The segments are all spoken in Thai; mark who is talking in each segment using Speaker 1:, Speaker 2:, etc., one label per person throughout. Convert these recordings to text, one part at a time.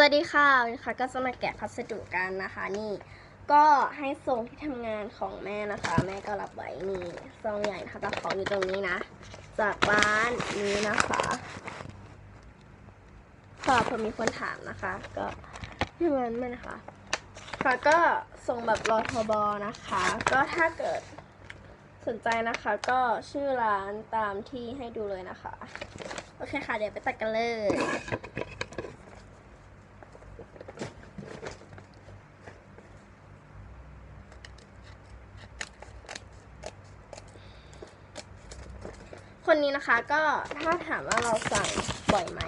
Speaker 1: สวัสดีค่ะวันนี้ค่ะก็จะมาแกะพัสดุกันนะคะนี่ ก็ให้ส่งที่ทำงานของแม่นะคะ แม่ก็รับไว้นี่ซองใหญ่นะคะแต่ของอยู่ตรงนี้นะ จากบ้านนี้นะคะค่ะเพื่อมีคนถามนะคะ ก็ที่มันไม่นะคะค่ะก็ส่งแบบรอทบอนะคะ ก็ถ้าเกิดสนใจนะคะ ก็ชื่อร้านตามที่ให้ดูเลยนะคะ โอเคค่ะ เดี๋ยวไปตัดกันเลย คนนี้นะคะก็ถ้าถามว่าเราสั่งบ่อยไหม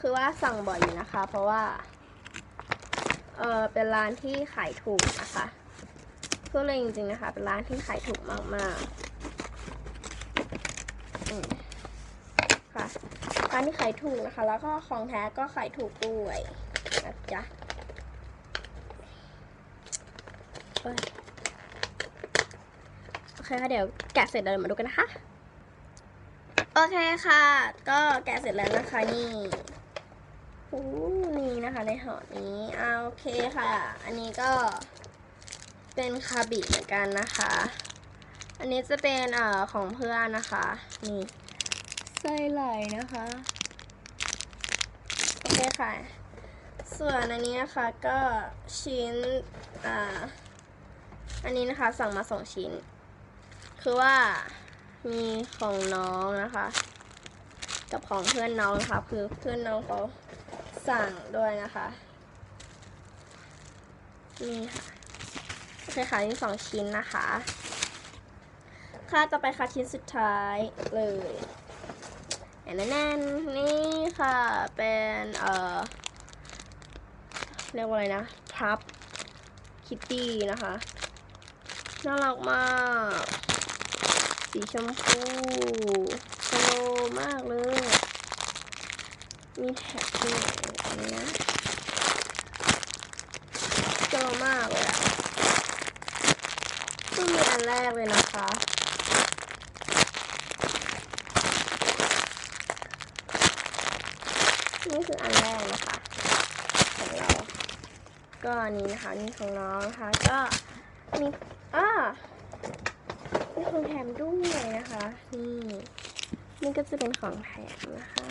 Speaker 1: คือว่าสั่งบ่อยอยู่นะคะ เพราะว่า เออเป็นร้านที่ขายถูกนะคะก็เลยจริงๆนะคะ เป็นร้านที่ขายถูกมากๆอืมค่ะร้านที่ขายถูกนะคะ แล้วก็ของแท้ก็ขายถูกด้วยนะจ๊ะโอเคค่ะเดี๋ยวแกะเสร็จเดี๋ยวมาดูกันนะคะ โอเคค่ะ ก็แกะเสร็จแล้วนะคะนี่โอ้นี่นะคะในห่อนี้อ่าโอเคค่ะ อันนี้ก็เป็นคาบิเหมือนกันนะคะ อันนี้จะเป็นเอ่อของเพื่อนนะคะ นี่ไส้ไหลนะคะ โอเคค่ะ ส่วนอันนี้นะคะก็ชิ้นอ่าอันนี้นะคะสั่งมาสองชิ้น คือว่า มีของน้องนะคะ กับของเพื่อนน้องนะคะคือเพื่อนน้องเขาสั่งด้วยนะคะนี่ค่ะโอเคค่ะนี่สองชิ้นนะคะค่ะต่อไปค่ะชิ้นสุดท้ายเลยแน่นๆนี่ค่ะเป็นเอ่อเรียกว่าอะไรนะพับคิตตี้นะคะ น่ารักมาก สีชมพูสโลมากเลย มีแท็กที่ไหนนะสโลมากเลยอะนี่มีอันแรกเลยนะคะนี่คืออันแรกนะคะของเรา ก็นี้นะคะ นี่ของน้องนะคะ ก็มีอ่า มีของแถมด้วยนะคะ นี่ นี่ก็จะเป็นของแถมนะคะ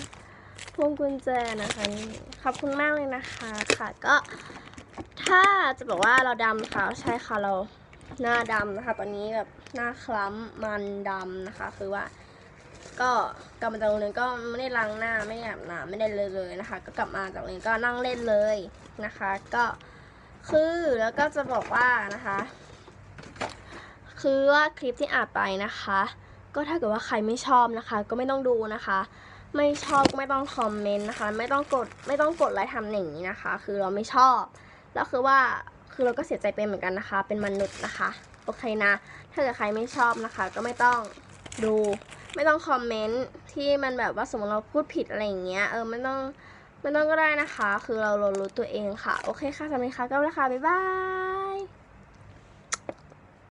Speaker 1: พวงกุญแจนะคะนี่ขอบคุณมากเลยนะคะ ค่ะก็ถ้าจะบอกว่าเราดำค่ะใช่ค่ะเราหน้าดำนะคะ ตอนนี้แบบหน้าคล้ำมันดำนะคะ คือว่า ก็กลับมาจากโรงเรียนก็ไม่ได้ล้างหน้าไม่ได้อาบน้ำไม่ได้เลยเลยนะคะ ก็กลับมาจากโรงเรียนก็นั่งเล่นเลยนะคะ ก็คือแล้วก็จะบอกว่านะคะ คือว่าคลิปที่อัดไปนะคะ ก็ถ้าเกิดว่าใครไม่ชอบนะคะ ก็ไม่ต้องดูนะคะ ไม่ชอบก็ไม่ต้องคอมเมนต์นะคะ ไม่ต้องกดไม่ต้องกดไลค์ทำอย่างนี้นะคะ คือเราไม่ชอบ แล้วคือว่าคือเราก็เสียใจเป็นเหมือนกันนะคะ เป็นมนุษย์นะคะโอเคนะ ถ้าเกิดใครไม่ชอบนะคะ ก็ไม่ต้องดู ไม่ต้องคอมเมนต์ที่มันแบบว่าสมมติเราพูดผิดอะไรอย่างเงี้ย เออไม่ต้องไม่ต้องก็ได้นะคะ คือเราเรารู้ตัวเองค่ะ โอเคค่ะสำหรับวันนี้ค่ะก็แล้วค่ะบ๊ายบาย